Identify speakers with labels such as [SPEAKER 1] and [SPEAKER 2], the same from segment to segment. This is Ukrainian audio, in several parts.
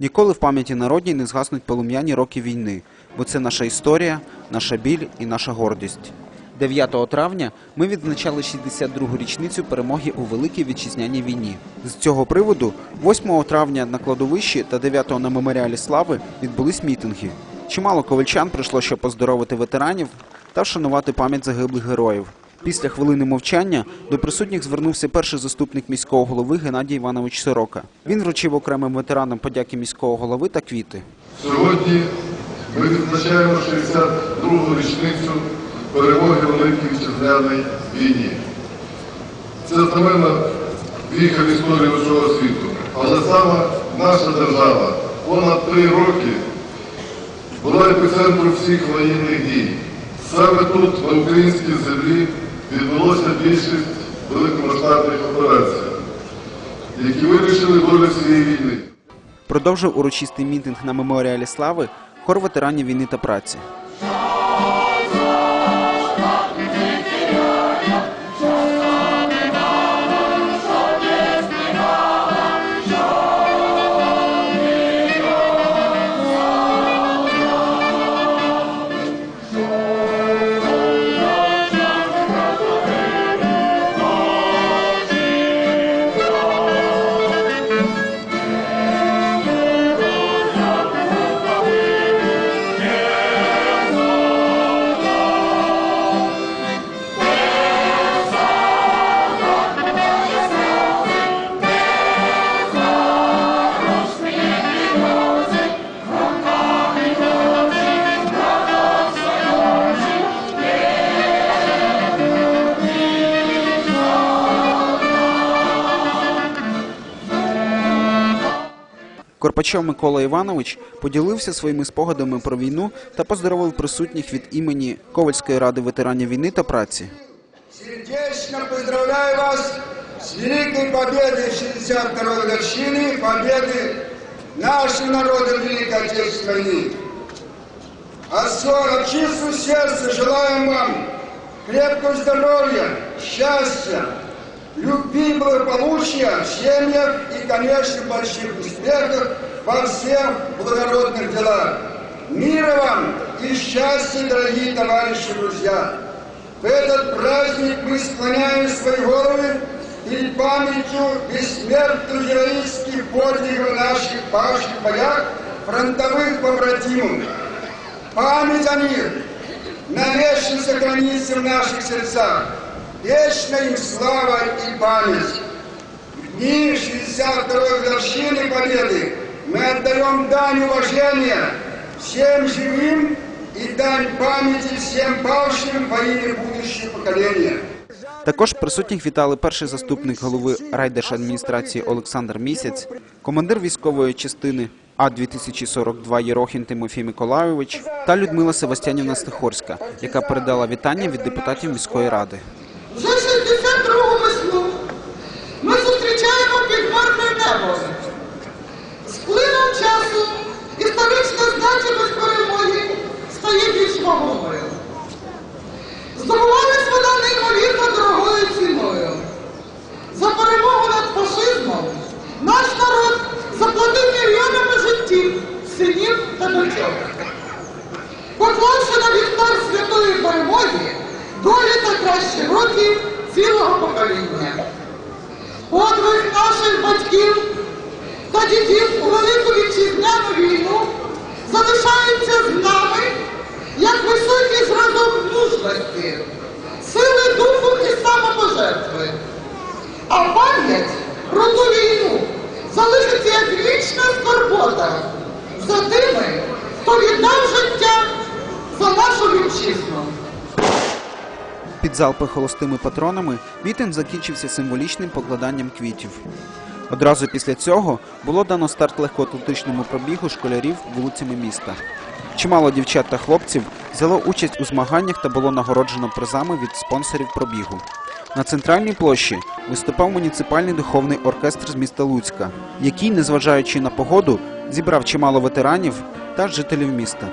[SPEAKER 1] Ніколи в пам'яті народній не згаснуть полум'яні роки війни, бо це наша історія, наша біль і наша гордість. 9 травня ми відзначали 62-гу річницю перемоги у Великій Вітчизняній війні. З цього приводу 8 травня на кладовищі та 9 на меморіалі слави відбулись мітинги. Чимало ковальчан прийшло, щоб поздоровити ветеранів та вшанувати пам'ять загиблих героїв. Після хвилини мовчання до присутніх звернувся перший заступник міського голови Геннадій Іванович Сорока. Він вручив окремим ветеранам подяки міського голови та квіти.
[SPEAKER 2] Сьогодні ми відзначаємо 62-гу річницю перемоги Великій Вітчизняній війні. Це знаменна віха в історії усього світу. Але саме наша держава понад три роки була епіцентром всіх воєнних дій. Саме тут, на українській землі, відбулося більшість великомасштабних операцій, які вирішили долю цієї війни.
[SPEAKER 1] Продовжив урочистий мітинг на меморіалі слави хор ветеранів війни та праці. Корпачов Микола Іванович поділився своїми спогадами про війну та поздоровив присутніх від імені Ковальської ради ветеранів війни та праці.
[SPEAKER 3] Сердечно поздравляю вас с великой победой 62-й годовщины, победы нашего народа в Великой Отечественной всего- от чистого сердца вам крепкого здоровья, счастья, любви, благополучия в семьях и, конечно, больших успехов во всех благородных делах. Мира вам и счастья, дорогие товарищи и друзья! В этот праздник мы склоняем свои головы перед памятью бессмертных героических подвигов наших павших боях фронтовых побратимов. Память о них навечно сохранится в наших сердцах. Вечна им слава и память. В дни 62-й годовщины Победы мы отдаем дань уважения всем живым и дань памяти всем павшим во имя будущего поколения.
[SPEAKER 1] Також присутніх вітали перший заступник голови райдержадміністрації Олександр Місяць, командир військової частини А-2042 Єрохін Тимофій Миколайович та Людмила Севастянівна Стихорська, яка передала вітання від депутатів міської ради.
[SPEAKER 4] Мільйонами синів та дочок. На вівтар святої перемоги долі та кращі роки цілого покоління. Подвиг наших батьків та дідів у Велику Вітчизняну війну залишається з нами як високий зразок мужності, сили духу і самопожертви. А пам'ять про ту війну
[SPEAKER 1] залпи холостими патронами мітинг закінчився символічним покладанням квітів. Одразу після цього було дано старт легкоатлетичному пробігу школярів вулицями міста. Чимало дівчат та хлопців взяло участь у змаганнях та було нагороджено призами від спонсорів пробігу. На центральній площі виступав муніципальний духовний оркестр з міста Луцька, який, незважаючи на погоду, зібрав чимало ветеранів та жителів міста.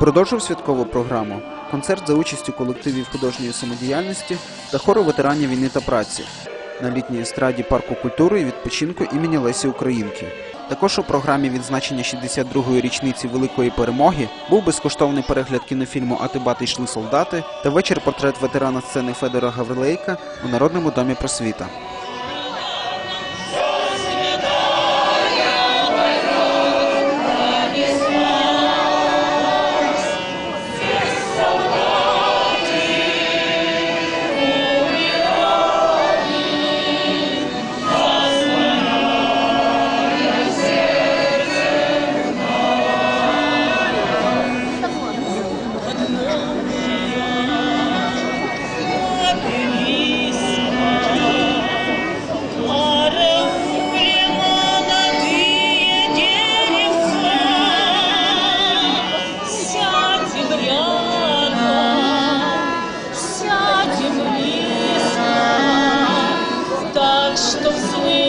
[SPEAKER 1] Продовжив святкову програму концерт за участю колективів художньої самодіяльності та хору ветеранів війни та праці на літній естраді парку культури і відпочинку імені Лесі Українки. Також у програмі відзначення 62-ї річниці Великої перемоги був безкоштовний перегляд кінофільму «А ти бати йшли солдати та вечір портрет ветерана сцени Федора Гаврилейка у Народному домі просвіта. sweet.